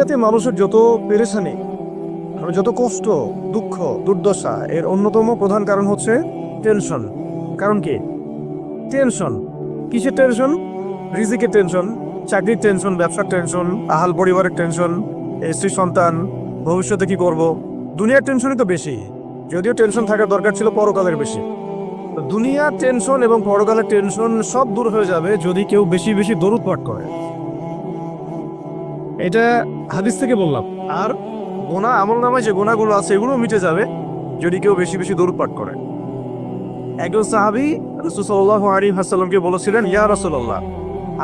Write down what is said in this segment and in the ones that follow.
দুনিয়াতে মানুষের যত পেরেশানি মানে যত কষ্ট, দুঃখ, দুর্দশা, এর অন্যতম প্রধান কারণ হচ্ছে টেনশন কারণ কি? টেনশন কিসের টেনশন রিজিকের টেনশন চাকরির টেনশন ব্যবসার টেনশন আহাল পরিবারের টেনশন স্ত্রী, সন্তান, ভবিষ্যতে কি করব? দুনিয়ার টেনশনই তো বেশি। যদিও টেনশন থাকার দরকার ছিল পরকালের বেশি। দুনিয়ার টেনশন এবং পরকালের টেনশন সব দূর হয়ে যাবে যদি কেউ বেশি বেশি দরুদ পাঠ করে। এটা হাদিস থেকে বললাম। আর গোনা আমল নামায় যে গোনাগুলো আছে এগুলো মিটে যাবে যদি কেউ বেশি বেশি দরুদ পাঠ করে। একজন সাহাবি রসুল্লাহ আলী হাসাল্লামকে বলেছিলেন, ইয়া রসুল্লাহ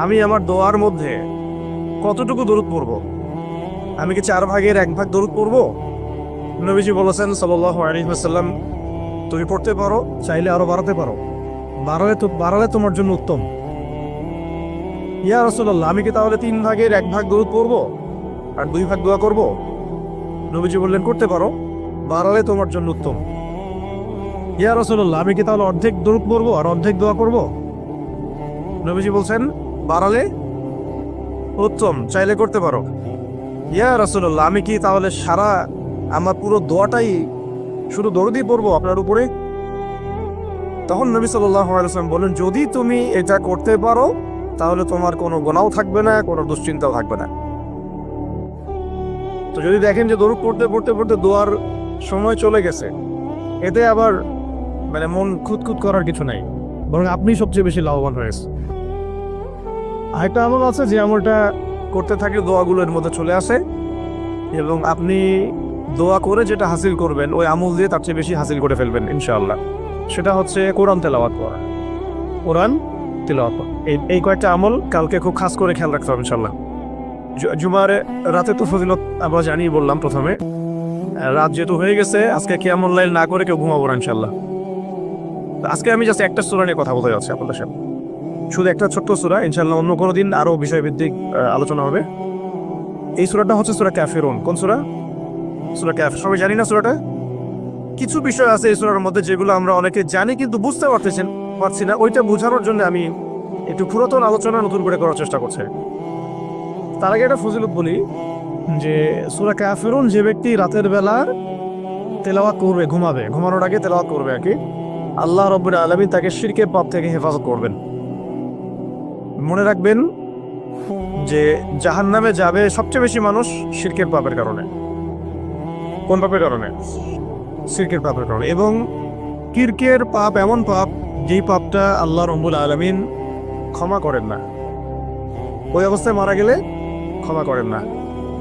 আমি আমার দোয়ার মধ্যে কতটুকু দরুদ পড়ব? আমি কি চার ভাগের এক ভাগ দরুদ পড়ব? নবীজি বলেছেন সাল্লাহ আলী হাসাল্লাম তুমি পড়তে পারো, চাইলে আরও বাড়াতে পারো। বাড়ালে তো, বাড়ালে তোমার জন্য উত্তম। ইয়া রসুল্লাহ আমি কি তাহলে তিন ভাগের এক ভাগ দরুদ পড়ব? আর দুই ভাগ দোয়া করব? নবীজি বললেন, করতে পারো। বাড়ালে তোমার জন্য উত্তম। ইয়া রসুল্লাহ আমি কি তাহলে অর্ধেক দরুদ পড়ব আর অর্ধেক দোয়া করব? নবীজি বলছেন, বাড়ালে উত্তম, চাইলে করতে পারো। ইয়া রসুল্লাহ আমি কি তাহলে সারা আমার পুরো দোয়াটাই শুধু দরুদই পড়ব আপনার উপরে? তখন নবী সাল্লাম বলেন যদি তুমি এটা করতে পারো, তাহলে তোমার কোনো গোনাও থাকবে না, কোনো দুশ্চিন্তাও থাকবে না। তো যদি দেখেন যে দৌড় পড়তে পড়তে পড়তে দোয়ার সময় চলে গেছে, এতে আবার মানে মন খুঁতখুত করার কিছু নাই। বরং আপনি সবচেয়ে বেশি লাভবান হয়েছে আরেকটা আমল আছে যে আমলটা করতে থাকলে দোয়াগুলোর মধ্যে চলে আসে, এবং আপনি দোয়া করে যেটা হাসিল করবেন, ওই আমল দিয়ে তার চেয়ে বেশি হাসিল করে ফেলবেন, ইনশাআল্লাহ। সেটা হচ্ছে কোরআন তেলাওয়াত করা কোরআন তেলাওয়াত এই কয়েকটা আমল কালকে খুব খাস করে খেয়াল রাখতে হবে ইনশাল্লাহ জু- জুমার রাতে তো ফজিলত আমরা জানিয়ে বললাম প্রথমে। রাত যেহেতু হয়ে গেছে, আজকে কেমন লাইল না করে কেউ ঘুমাবো না ইনশাল্লাহ আজকে আমি জাস্ট একটা সুরা নিয়ে কথা বলতে যাচ্ছি আপনাদের সাথে শুধু একটা ছোট্ট সুরা ইনশাল্লাহ অন্য কোনো দিন আরও বিষয়ভিত্তিক আলোচনা হবে। এই সুরাটা হচ্ছে সুরা ক্যাফেরুন কোন সুরা? সুরা ক্যাফ সবাই জানি না সুরাটা? কিছু বিষয় আছে এই সুরার মধ্যে যেগুলো আমরা অনেকে জানি কিন্তু বুঝতে পারতেছেন পারছি না। ওইটা বোঝানোর জন্য আমি একটু পুরাতন আলোচনা নতুন করে করার চেষ্টা করছি। তার আগে একটা ফজিলত বলি, যে সুরা ক্যাফেরুন যে ব্যক্তি রাতের বেলা তেলাওয়া করবে, ঘুমাবে, ঘুমানোর আগে তেলাওয়াত করবে আর কি, আল্লাহ রব্বুল আলমী তাকে শিরকের পাপ থেকে হেফাজত করবেন। মনে রাখবেন যে জাহান নামে যাবে সবচেয়ে বেশি মানুষ শিরকের পাপের কারণে। কোন পাপের কারণে? শিরকের পাপের কারণে। এবং কিরকের পাপ এমন পাপ, যেই পাপটা আল্লাহ রব্বুল আলমিন ক্ষমা করেন না। ওই অবস্থায় মারা গেলে ক্ষমা করেন না।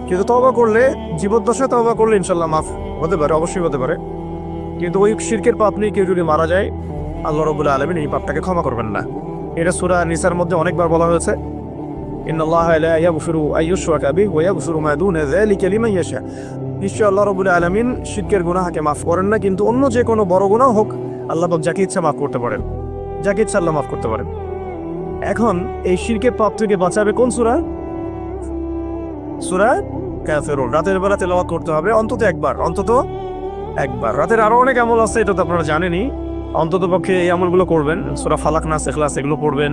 কিন্তু তবা করলে, জীবদ্দশায় তবা করলে ইনশাল্লাহ মাফ হতে পারে, অবশ্যই হতে পারে। কিন্তু ওই শিরকের পাপ নিয়ে কেউ যদি মারা যায়, আল্লাহ রবুল্লা আলমিন এই পাপটাকে ক্ষমা করবেন না। এটা সুরা নিসার মধ্যে অনেকবার বলা হয়েছে। নিশ্চয় আল্লাহ রবুল আলমিন শিরকের গুনাহকে মাফ করেন না, কিন্তু অন্য যে কোনো বড় গুনাহ হোক, আল্লাহ পাক যাকে ইচ্ছা মাফ করতে পারেন। যাকে ইচ্ছা আল্লাহ মাফ করতে পারেন। এখন এই শিরকের পাপ থেকে বাঁচাবে কোন সুরা? সুরা ক্যাফেরুন রাতের বেলা তেলাওয়াত করতে হবে। অন্তত একবার অন্তত একবার। রাতের আরও অনেক আমল আছে এটা তো আপনারা জানেনই। অন্তত পক্ষে এই আমলগুলো করবেন। সুরা ফালাক নাস এখলাস এগুলো পড়বেন।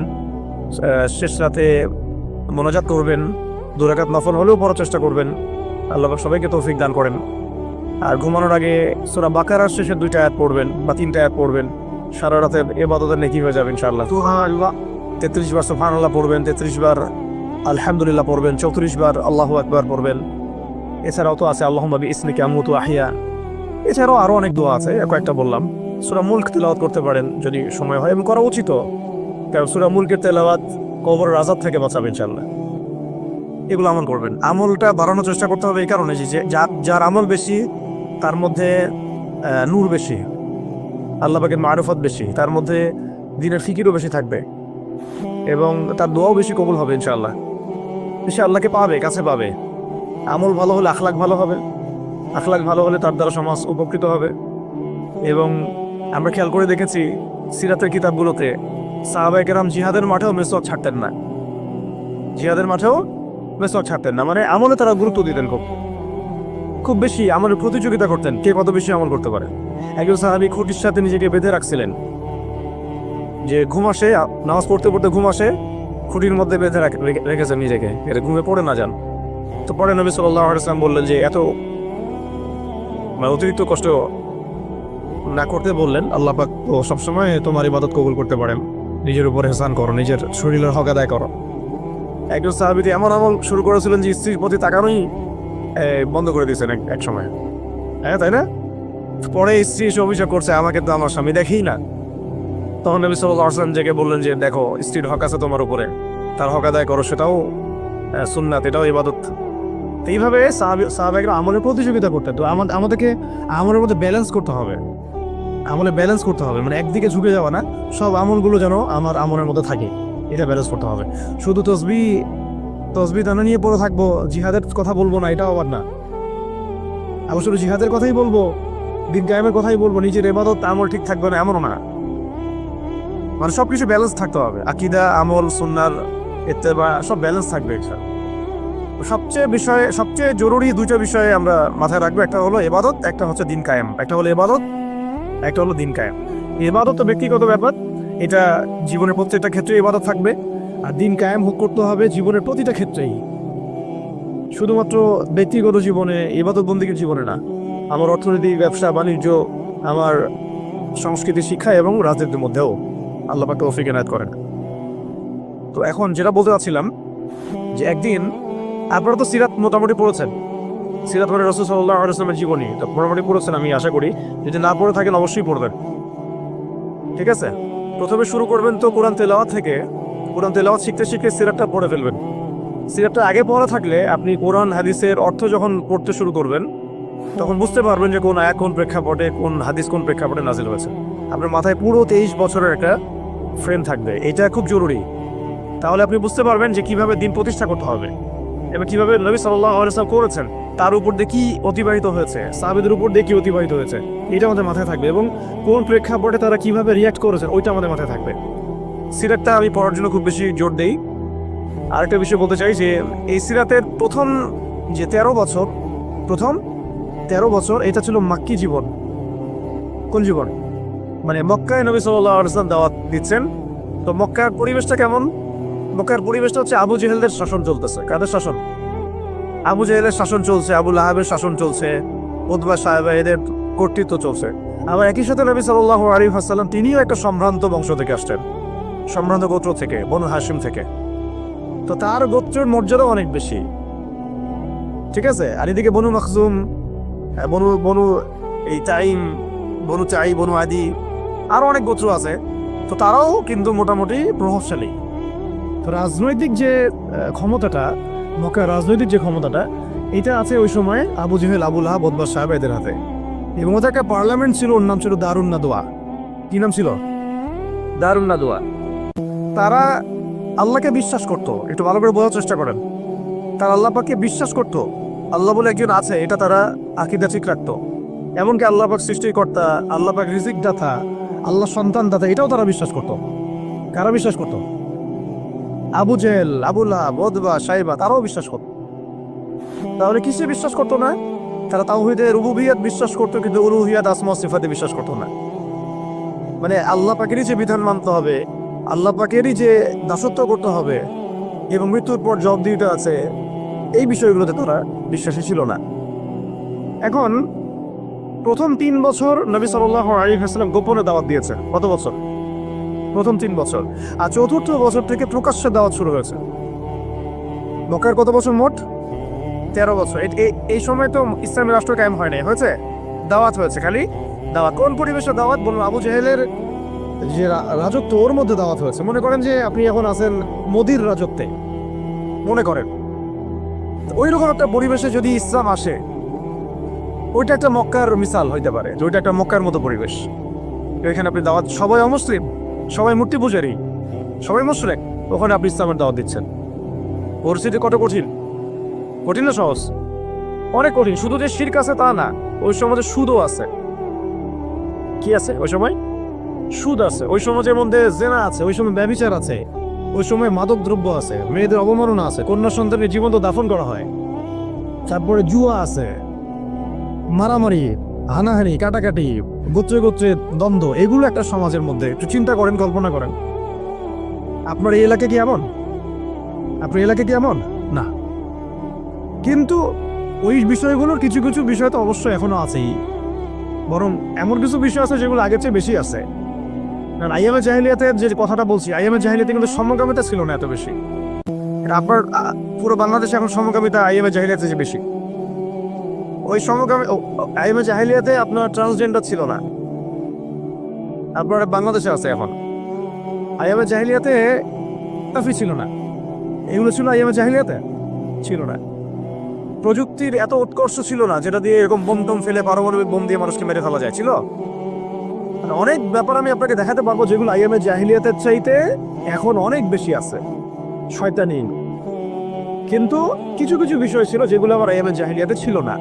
শেষ রাতে মোনাজাত করবেন। দুরাকাত নফল হলেও পড়ার চেষ্টা করবেন। আল্লাহ সবাইকে তৌফিক দান করেন। আর ঘুমানোর আগে সুরা বাকারার শেষে দুইটা আয়াত পড়বেন বা তিনটা আয়াত পড়বেন। সারা রাতে এবাদতের নেকি হয়ে যাবে ইনশাআল্লাহ। তেত্রিশ বার সুফান আল্লাহ পড়বেন তেত্রিশ বার আলহামদুলিল্লাহ পড়বেন, চৌত্রিশ বার আল্লাহ একবার পড়বেন। এছাড়াও তো আছে আল্লাহ নবী ইসমিকে আমুতু আহিয়া এছাড়াও আরও অনেক দোয়া আছে কয়েকটা বললাম। সুরা মুল্ক তেলাওয়াত করতে পারেন যদি সময় হয় এবং করা উচিত। কারণ সুরা মুলকের তেলাওয়াত কবর রাজাদ থেকে বাঁচাবে ইনশাল্লাহ এগুলো আমল করবেন। আমলটা বাড়ানোর চেষ্টা করতে হবে এই কারণে যে যার যার আমল বেশি, তার মধ্যে নূর বেশি, আল্লাহ পাকের মারুফত বেশি, তার মধ্যে দিনের ফিকিরও বেশি থাকবে এবং তার দোয়াও বেশি কবুল হবে ইনশাআল্লাহ। সে আল্লাহকে পাবে, কাছে পাবে। আমল ভালো হলে আখলাখ ভালো হবে। আখলাখ ভালো হলে তার দ্বারা সমাজ উপকৃত হবে। এবং আমরা খেয়াল করে দেখেছি, সিরাতের কিতাবগুলোতে সাহাবাইকেরাম জিহাদের মাঠেও মেসওয়াক ছাড়তেন না। জিহাদের মাঠেও মেসওয়াক ছাড়তেন না। মানে আমলে তারা গুরুত্ব দিতেন খুব। খুব বেশি আমলের প্রতিযোগিতা করতেন, কে কত বেশি আমল করতে পারে। একজন সাহাবি খুঁটির সাথে নিজেকে বেঁধে রাখছিলেন। যে ঘুম আসে, নামাজ পড়তে পড়তে ঘুম আসে খুঁটির মধ্যে বেঁধে রাখ- রেখে- রেখেছেন নিজেকে। এটা ঘুমে পড়ে না যান। তো পরে নবী সাল্লাহ ইসলাম বললেন যে, এত মানে অতিরিক্ত কষ্ট না করতে বললেন, আল্লাহ পাক তো সবসময় তোমার ইবাদত কবুল করতে পারেন। নিজের উপর হেসান করো, নিজের শরীরের হক আদায় করো। একজন সাহাবিদি এমন আমল শুরু করেছিলেন যে, স্ত্রীর প্রতি তাকানোই বন্ধ করে দিয়েছেন এক সময় হ্যাঁ তাই না? পরে স্ত্রী এসে অভিযোগ করছে, আমাকে তো আমার স্বামী দেখেই না। তখন নবী সাল্লাহ আসলাম বললেন যে দেখো স্ত্রীর হক আছে তোমার উপরে। তার হক আদায় করো সেটাও আহ, সুন্নাত এটাও ইবাদত। এইভাবে সাহাবি সাহাবাহিকরা আমলের প্রতিযোগিতা করতেন তো আমাদের আমাদেরকে আমলের মধ্যে ব্যালেন্স করতে হবে। আমলে ব্যালেন্স করতে হবে মানে একদিকে ঝুঁকে যাওয়া না সব আমলগুলো যেন আমার আমলের মধ্যে থাকে এটা ব্যালেন্স করতে হবে। শুধু তসবি তসবি দানা নিয়ে পড়ে থাকব জিহাদের কথা বলব না এটাও আবার না। আবার শুধু জিহাদের কথাই বলব দিন কায়েমের কথাই বলব নিজের এবাদত আমল ঠিক থাকবে না এমনও না। মানে সব কিছু ব্যালেন্স থাকতে হবে। আকিদা, আমল সুন্নার ইত্তেবা, সব ব্যালেন্স থাকবে এটা সবচেয়ে বিষয়ে, সবচেয়ে জরুরি দুইটা বিষয়ে আমরা মাথায় রাখব। একটা হলো এবাদত একটা হচ্ছে দিন কায়েম। একটা হলো এবাদত একটা হলো দিন কায়েম। এবাদত তো ব্যক্তিগত ব্যাপার। এটা জীবনের প্রত্যেকটা ক্ষেত্রে এবাদত থাকবে। আর দিন কায়েম হোক করতে হবে জীবনের প্রতিটা ক্ষেত্রেই। শুধুমাত্র ব্যক্তিগত জীবনে এবাদত বন্দীর জীবনে না। আমার অর্থনীতি, ব্যবসা, বাণিজ্য, আমার সংস্কৃতি, শিক্ষা এবং রাজনীতির মধ্যেও। আল্লাহ পাক তৌফিক এনায়ত করেন। তো এখন যেটা বলতে চাচ্ছিলাম, যে একদিন আপনারা তো সিরাত মোটামুটি পড়েছেন। সিরাত মানে রসুল সাল্লাহ আলাইসলামের জীবনী। তো মোটামুটি পড়েছেন আমি আশা করি। যদি না পড়ে থাকেন অবশ্যই পড়বেন। ঠিক আছে? প্রথমে শুরু করবেন তো কোরআন তেলাওয়াত থেকে। কোরআন তেলাওয়াত শিখতে শিখতে সিরাতটা পড়ে ফেলবেন। সিরাতটা আগে পড়া থাকলে আপনি কোরআন, হাদিসের অর্থ যখন পড়তে শুরু করবেন, তখন বুঝতে পারবেন যে কোন আয়া কোন প্রেক্ষাপটে কোন হাদিস কোন প্রেক্ষাপটে নাজিল হয়েছে। আপনার মাথায় পুরো তেইশ বছরের একটা ফ্রেম থাকবে। এটা খুব জরুরি। তাহলে আপনি বুঝতে পারবেন যে কীভাবে দিন প্রতিষ্ঠা করতে হবে। এবং কীভাবে নবী সাল্লাহ করেছেন, তার উপর দিয়ে কি অতিবাহিত হয়েছে, সাহাবেদের উপর দিয়ে কি অতিবাহিত হয়েছে, এটা আমাদের মাথায় থাকবে। এবং কোন প্রেক্ষাপটে তারা কীভাবে রিয়াক্ট করেছেন, ওইটা আমাদের মাথায় থাকবে। সিরাতটা আমি পড়ার জন্য খুব বেশি জোর দেই। আরেকটা বিষয় বলতে চাই যে, এই সিরাতের প্রথম যে তেরো বছর, প্রথম তেরো বছর, এটা ছিল মাক্কি জীবন। কোন জীবন? মানে মক্কায় নবী সাল্লাহ আলসালাম দাওয়াত দিচ্ছেন। তো মক্কার পরিবেশটা কেমন? মক্কার পরিবেশটা হচ্ছে আবু জেহেলদের শাসন চলতেছে। কাদের শাসন? আবু জেহেলের শাসন চলছে, আবু লাহাবের শাসন চলছে উদ্বা সাহেব এদের কর্তৃত্ব চলছে। আবার একই সাথে নবী সাল্লাহ আলী হাসাল্লাম তিনিও একটা সম্ভ্রান্ত বংশ থেকে আসছেন। সম্ভ্রান্ত গোত্র থেকে, বনু হাসিম থেকে। তো তার গোত্রের মর্যাদা অনেক বেশি। ঠিক আছে? আর এদিকে বনু মখজুম, বনু বনু এই টাইম বনু চাই বনু আদি আরও অনেক গোত্র আছে। তো তারাও কিন্তু মোটামুটি প্রভাবশালী। তো রাজনৈতিক যে ক্ষমতাটা মক্কার রাজনৈতিক যে ক্ষমতাটা এটা আছে ওই সময় আবু জেহেল আবুল আহাব বদবাস সাহেব এদের হাতে। এবং ওদের একটা পার্লামেন্ট ছিল ওর নাম ছিল দারুণ নাদোয়া কি নাম ছিল? দারুণ নাদোয়া তারা আল্লাহকে বিশ্বাস করত। একটু ভালো করে বোঝার চেষ্টা করেন। তারা আল্লাহ পাককে বিশ্বাস করত। আল্লাহ বলে একজন আছে এটা তারা আকিদা ঠিক রাখতো। এমনকি আল্লাহ পাক সৃষ্টিকর্তা আল্লাহ পাক রিজিক দাতা আল্লাহ সন্তান দাতা এটাও তারা বিশ্বাস করত। কারা বিশ্বাস করত? আবু জেহেল আবুল্লাহ বদবা সাইবা তারাও বিশ্বাস করত। তাহলে কিসে বিশ্বাস করতো না? তারা তাওহিদে রুবুবিয়াত বিশ্বাস করতো, কিন্তু উলুহিয়াত আসমা সিফাতে বিশ্বাস করতো না। মানে আল্লাহ পাকেরই যে বিধান মানতে হবে, আল্লাহ পাকেরই যে দাসত্ব করতে হবে, এবং মৃত্যুর পর জব দিতে আছে, এই বিষয়গুলোতে তারা বিশ্বাসী ছিল না। এখন প্রথম তিন বছর নবী সাল্লাহ আলী হাসলাম গোপনে দাওয়াত দিয়েছে কত বছর? প্রথম তিন বছর। আর চতুর্থ বছর থেকে প্রকাশ্যে দাওয়াত শুরু হয়েছে। মক্কার কত বছর মোট? তেরো বছর। এই সময় তো ইসলামী রাষ্ট্র কায়েম হয় নাই। হয়েছে? দাওয়াত হয়েছে খালি। দাওয়াত কোন পরিবেশে দাওয়াত? বলুন, আবু জেহেলের যে রাজত্ব, ওর মধ্যে দাওয়াত হয়েছে। মনে করেন যে আপনি এখন আছেন মোদির রাজত্বে। মনে করেন। ওই রকম একটা পরিবেশে যদি ইসলাম আসে ওইটা একটা মক্কার মিসাল হইতে পারে, যে ওইটা একটা মক্কার মতো পরিবেশ। এখানে আপনি দাওয়াত, সবাই অমুসলিম, সবাই মূর্তি পূজারি, সবাই মুশরেক, ওখানে আপনি ইসলামের দাওয়াত দিচ্ছেন। পরিস্থিতি কত কঠিন? কঠিন না সহজ? অনেক কঠিন, শুধু যে শির্ক আছে তা না, ওই সমাজে সুদও আছে। কি আছে ওই সময়? সুদ আছে, ওই সমাজের মধ্যে জেনা আছে, ওই সময় ব্যবিচার আছে, ওই সময় মাদক দ্রব্য আছে, মেয়েদের অবমাননা আছে, কন্যা সন্তানের জীবন্ত দাফন করা হয়। তারপরে জুয়া আছে মারামারি, হানাহানি, কাটাকাটি, গোত্রে গোত্রে দ্বন্দ্ব, এগুলো একটা সমাজের মধ্যে। একটু চিন্তা করেন, কল্পনা করেন। আপনার এই এলাকা কি এমন? আপনার এলাকা কি এমন? না। কিন্তু ওই বিষয়গুলোর কিছু কিছু বিষয় তো অবশ্যই এখনও আছেই। বরং এমন কিছু বিষয় আছে যেগুলো আগের চেয়ে বেশি আছে। কারণ আইএমএ জাহিলিয়াতে যে কথাটা বলছি আইএমএ জাহিলিয়াতে কিন্তু সমকামিতা ছিল না এত বেশি। আপনার পুরো বাংলাদেশে এখন সমকামিতা আইএমএ জাহিলিয়াতে যে বেশি। ওই সমকামী আইএমএ জাহিলিয়াতে আপনার ট্রান্সজেন্ডার ছিল না। আপনার বাংলাদেশে আছে এখন। আইএমএ জাহিলিয়াতে কাফি ছিল না। এগুলো ছিল আইএমএ জাহিলিয়াতে ছিল না। প্রযুক্তির এত উৎকর্ষ ছিল না, যেটা দিয়ে এরকম বোম টম ফেলে পারমাণবিক বোম দিয়ে মানুষকে মেরে ফেলা যায়, ছিল? মানে অনেক ব্যাপার আমি আপনাকে দেখাতে পারব যেগুলো আইএমএ জাহিলিয়াতের চাইতে এখন অনেক বেশি আছে। শয়তানি। কিন্তু কিছু কিছু বিষয় ছিল যেগুলো আমার আইএমএ জাহিলিয়াতে ছিল না।